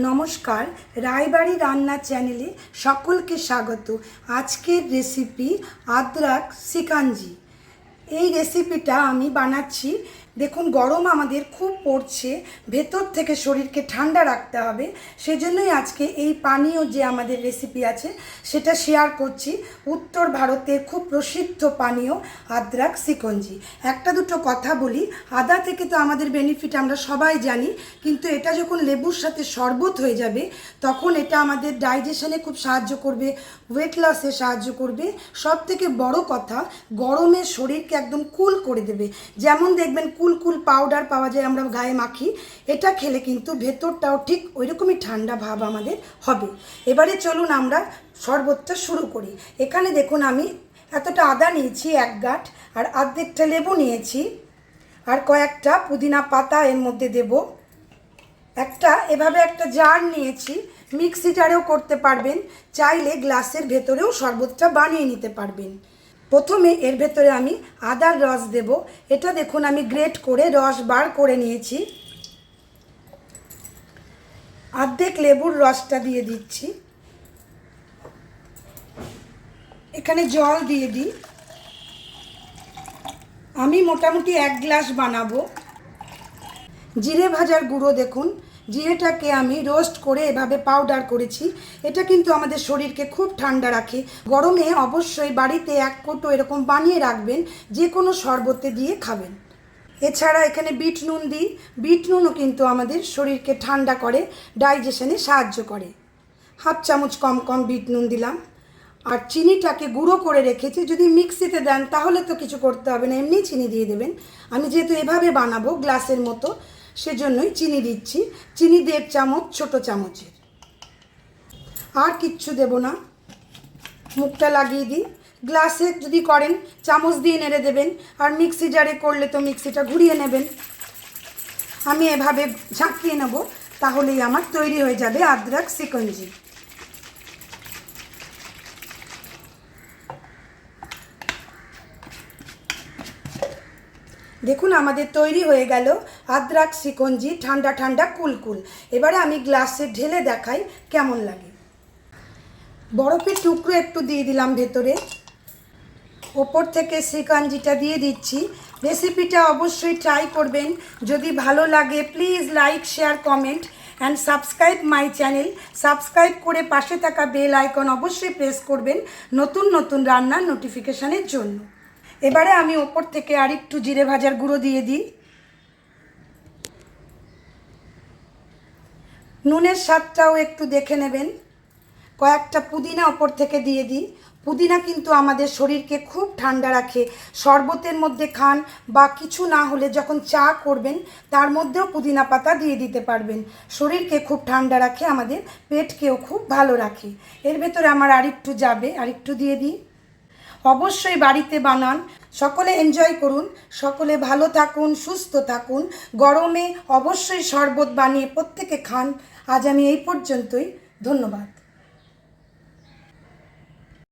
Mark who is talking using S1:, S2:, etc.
S1: নমস্কার রায়বাড়ি রান্না চ্যানেলে সকলকে স্বাগত। আজকের রেসিপি আদ্রাক সিকাঞ্জি এই রেসিপিটা আমি বানাচ্ছি দেখুন, গরম আমাদের খুব পড়ছে, ভেতর থেকে শরীরকে ঠান্ডা রাখতে হবে। সেজন্যই আজকে এই পানীয় যে আমাদের রেসিপি আছে, সেটা শেয়ার করছি। উত্তর ভারতের খুব প্রসিদ্ধ পানীয় আদ্রাক সিকঞ্জি। একটা দুটো কথা বলি, আদা থেকে তো আমাদের বেনিফিট আমরা সবাই জানি, কিন্তু এটা যখন লেবুর সাথে শরবত হয়ে যাবে, তখন এটা আমাদের ডাইজেশনে খুব সাহায্য করবে ওয়েট লসে সাহায্য করবে। সব থেকে বড় কথা, গরমে শরীরকে একদম কুল করে দেবে। যেমন দেখবেন কুল কুল পাউডার পাওয়া যায়, আমরা গায়ে মাখি। এটা খেলে কিন্তু ভেতরটাও ঠিক ওইরকমই ঠান্ডা ভাব আমাদের হবে। এবারে চলুন আমরা শরবতটা শুরু করি। এখানে দেখুন আমি এতটা আদা নিয়েছি, এক গাঁঠ আর অর্ধেকটা লেবু নিয়েছি, আর কয়েকটা পুদিনা পাতা এর মধ্যে দেব। একটা, এভাবে একটা জার নিয়েছি মিক্সি জারেও করতে পারবেন, চাইলে গ্লাসের ভেতরেও শরবতটা বানিয়ে নিতে পারবেন। প্রথমে এর ভেতরে আমি আদার রস দেব। এটা দেখুন, আমি গ্রেট করে রস বার করে নিয়েছি। অর্ধেক লেবুর রসটা দিয়ে দিচ্ছি। এখানে জল দিয়ে দিই। আমি মোটামুটি এক গ্লাস বানাবো। জিরে ভাজার গুঁড়ো দেখুন জিরেটাকে আমি রোস্ট করে এভাবে পাউডার করেছি, এটা কিন্তু আমাদের শরীরকে খুব ঠান্ডা রাখে। গরমে অবশ্যই বাড়িতে এক কোটো এরকম বানিয়ে রাখবেন, যে কোনো শরবতে দিয়ে খাবেন। এছাড়া এখানে বিট নুন দিই। বিট নুনও কিন্তু আমাদের শরীরকে ঠান্ডা করে, ডাইজেশনে সাহায্য করে। হাফ চামচ কম কম বিট নুন দিলাম। আর চিনিটাকে গুঁড়ো করে রেখেছি, যদি মিক্সিতে দেন তাহলে তো কিছু করতে হবে না, এমনি চিনি দিয়ে দেবেন। আমি যেহেতু এভাবে বানাবো, গ্লাসের মতো সেজন্যই চিনি দিচ্ছি। চিনি দেড় চামচ, ছোট চামচের। আর কিচ্ছু দেব না। মুখটা লাগিয়ে দিই। গ্লাসে যদি করেন, চামচ দিয়ে নেড়ে দেবেন। আর মিক্সি জারে করলে তো মিক্সিটা ঘুরিয়ে নেবেন। আমি এভাবে ঝাঁকিয়ে নেব, তাহলেই আমার তৈরি হয়ে যাবে আদ্রাক সিকঞ্জি। দেখুন, আমাদের তৈরি হয়ে গেল আদ্রাক সিকঞ্জি ঠান্ডা ঠান্ডা কুলকুল। এবারে আমি গ্লাসে ঢেলে দেখাই কেমন লাগে। বরফের টুকরো একটু দিয়ে দিলাম ভেতরে। ওপর থেকে সিকাঞ্জিটা দিয়ে দিচ্ছি। রেসিপিটা অবশ্যই ট্রাই করবেন। যদি ভালো লাগে, please like, share, comment and subscribe my channel. Subscribe করে পাশে থাকা বেল আইকন অবশ্যই প্রেস করবেন নতুন নতুন রান্নার নোটিফিকেশানের জন্য। এবারে আমি ওপর থেকে আর একটু জিরে ভাজার গুঁড়ো দিয়ে দিই। নুনের স্বাদটাও একটু দেখে নেবেন। কয়েকটা পুদিনা ওপর থেকে দিয়ে দিই। পুদিনা কিন্তু আমাদের শরীরকে খুব ঠান্ডা রাখে। শরবতের মধ্যে খান বা কিছু না হলে যখন চা করবেন, তার মধ্যেও পুদিনা পাতা দিয়ে দিতে পারবেন। শরীরকে খুব ঠান্ডা রাখে, আমাদের পেটকেও খুব ভালো রাখে। এর ভেতরে আমার আরেকটু যাবে, আরেকটু দিয়ে দিই। অবশ্যই বাড়িতে বানান। সকলে এনজয় করুন, সকলে ভালো থাকুন, সুস্থ থাকুন। গরমে অবশ্যই শরবত বানিয়ে প্রত্যেকে খান। আজ আমি এই পর্যন্তই। ধন্যবাদ।